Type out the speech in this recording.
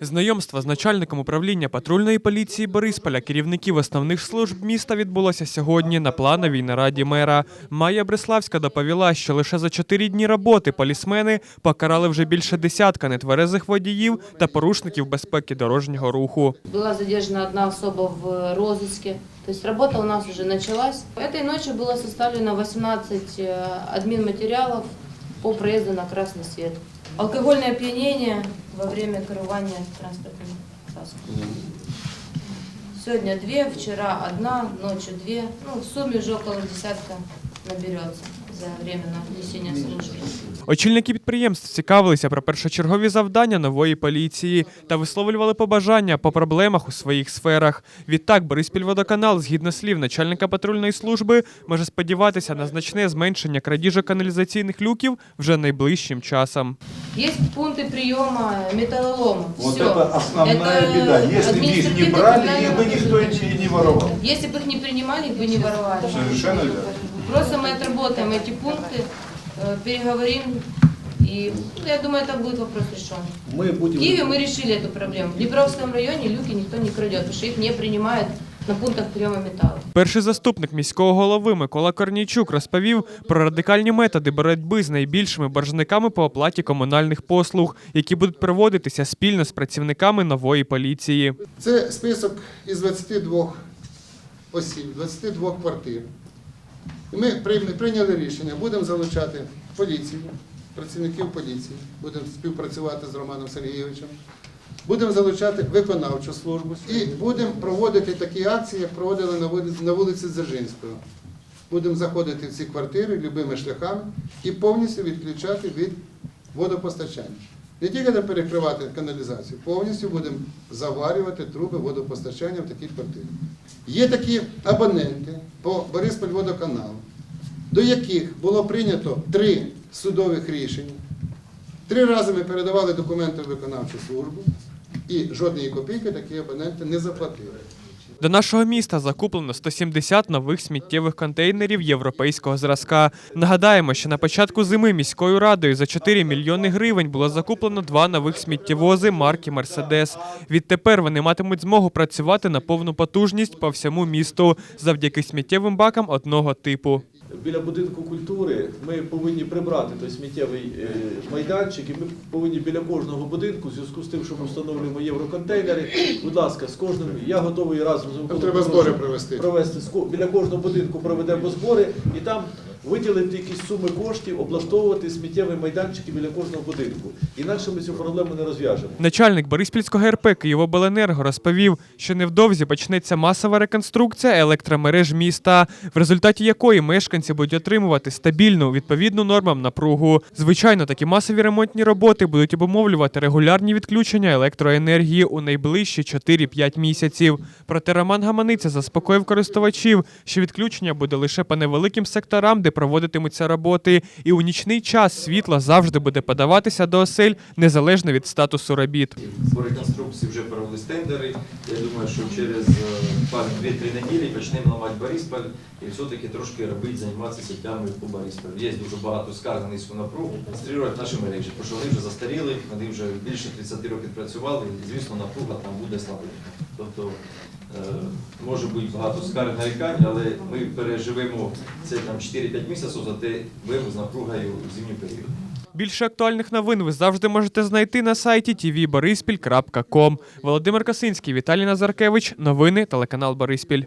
Знайомство з начальником управління патрульної поліції Борисполя керівників основних служб міста відбулося сьогодні на плановій нараді мера. Майя Бреславська доповіла, що лише за чотири дні роботи полісмени покарали вже більше десятка нетверезих водіїв та порушників безпеки дорожнього руху. Была задержана одна особа в розыске. То есть работа у нас уже началась. Этой ночью было составлено 18 э, админматериалов по проезду на красный свет. Алкогольное опьянение во время керування транспортным засобом. Сегодня две, вчера одна, ночью две. Ну, в сумме уже около десятка наберется за время несения службы. Очільники підприємств цікавилися про першочергові завдання нової поліції та висловлювали побажання по проблемах у своїх сферах. Відтак, Бориспільводоканал, згідно слів начальника патрульної служби, може сподіватися на значне зменшення крадіжок каналізаційних люків вже найближчим часом. Есть пункты приема металлолома. Вот Всё. это основная Это беда. Если бы их не административное брали, криминальное их бы никто правонарушение. и не воровал. Если бы их не принимали, их бы не воровали. Совершенно верно. Просто мы отработаем эти пункты, э, переговорим, и ну, я думаю, это будет вопрос решен. Мы В будем... Киеве мы решили эту проблему. В Днепровском районе люки никто не крадет, потому что их не принимают на пунктах приема металла. Перший заступник міського голови Микола Корнійчук розповів про радикальні методи боротьби з найбільшими боржниками по оплаті комунальних послуг, які будуть проводитися спільно з працівниками нової поліції. Це список із 22 осіб, 22 квартир. І ми прийняли рішення, будемо залучати поліцію, працівників поліції, будемо співпрацювати з Романом Сергійовичем, будемо залучати виконавчу службу і будемо проводити такі акції, як проводили на вулиці, Дзержинського. Будемо заходити в ці квартири любими шляхами і повністю відключати від водопостачання. Не тільки не перекривати каналізацію, повністю будемо заварювати труби водопостачання в такі квартири. Є такі абоненти по Бориспільводоканалу, до яких було прийнято три судових рішення. Три рази ми передавали документи в виконавчу службу, і жодної копійки такі абоненти не заплатили. До нашого міста закуплено 170 нових сміттєвих контейнерів європейського зразка. Нагадаємо, що на початку зими міською радою за 4 мільйони гривень було закуплено два нових сміттєвози марки Мерседес. Відтепер вони матимуть змогу працювати на повну потужність по всьому місту завдяки сміттєвим бакам одного типу. Біля будинку культури ми повинні прибрати той сміттєвий е, майданчик, і ми повинні біля кожного будинку, в зв'язку з тим, що ми встановлюємо євроконтейнери. Будь ласка, з кожним я готовий разом з Миколою провести. біля кожного будинку проведемо збори і там виділити якісь суми коштів, облаштовувати сміттєві майданчики біля кожного будинку. Інакше ми цю проблему не розв'яжемо. Начальник Бориспільського РП Києвобленерго розповів, що невдовзі почнеться масова реконструкція електромереж міста, в результаті якої мешканці будуть отримувати стабільну відповідну нормам напругу. Звичайно, такі масові ремонтні роботи будуть обумовлювати регулярні відключення електроенергії у найближчі 4-5 місяців. Проте Роман Гаманиця заспокоїв користувачів, що відключення буде лише по невеликим секторам, де проводитимуться роботи, і у нічний час світло завжди буде подаватися до осель незалежно від статусу робіт. По реконструкції вже провелись тендери. Я думаю, що через е, пару 2-3 неділі почнемо ламати Борисполь і все-таки трошки робити, займатися сетями по Борисполю. Є дуже багато скарг на низьку напругу. Створювати наші мережі, тому що вони вже застаріли, вони вже більше 30 років працювали, і звісно, напруга там буде слабенька. Тобто може бути багато скарг нарікань, але ми переживемо це там 4-5 місяців, зате виймемо з напругою в зимній період. Більше актуальних новин ви завжди можете знайти на сайті tvborispіль.com. Володимир Касинський, Віталій Назаркевич. Новини телеканал Бориспіль.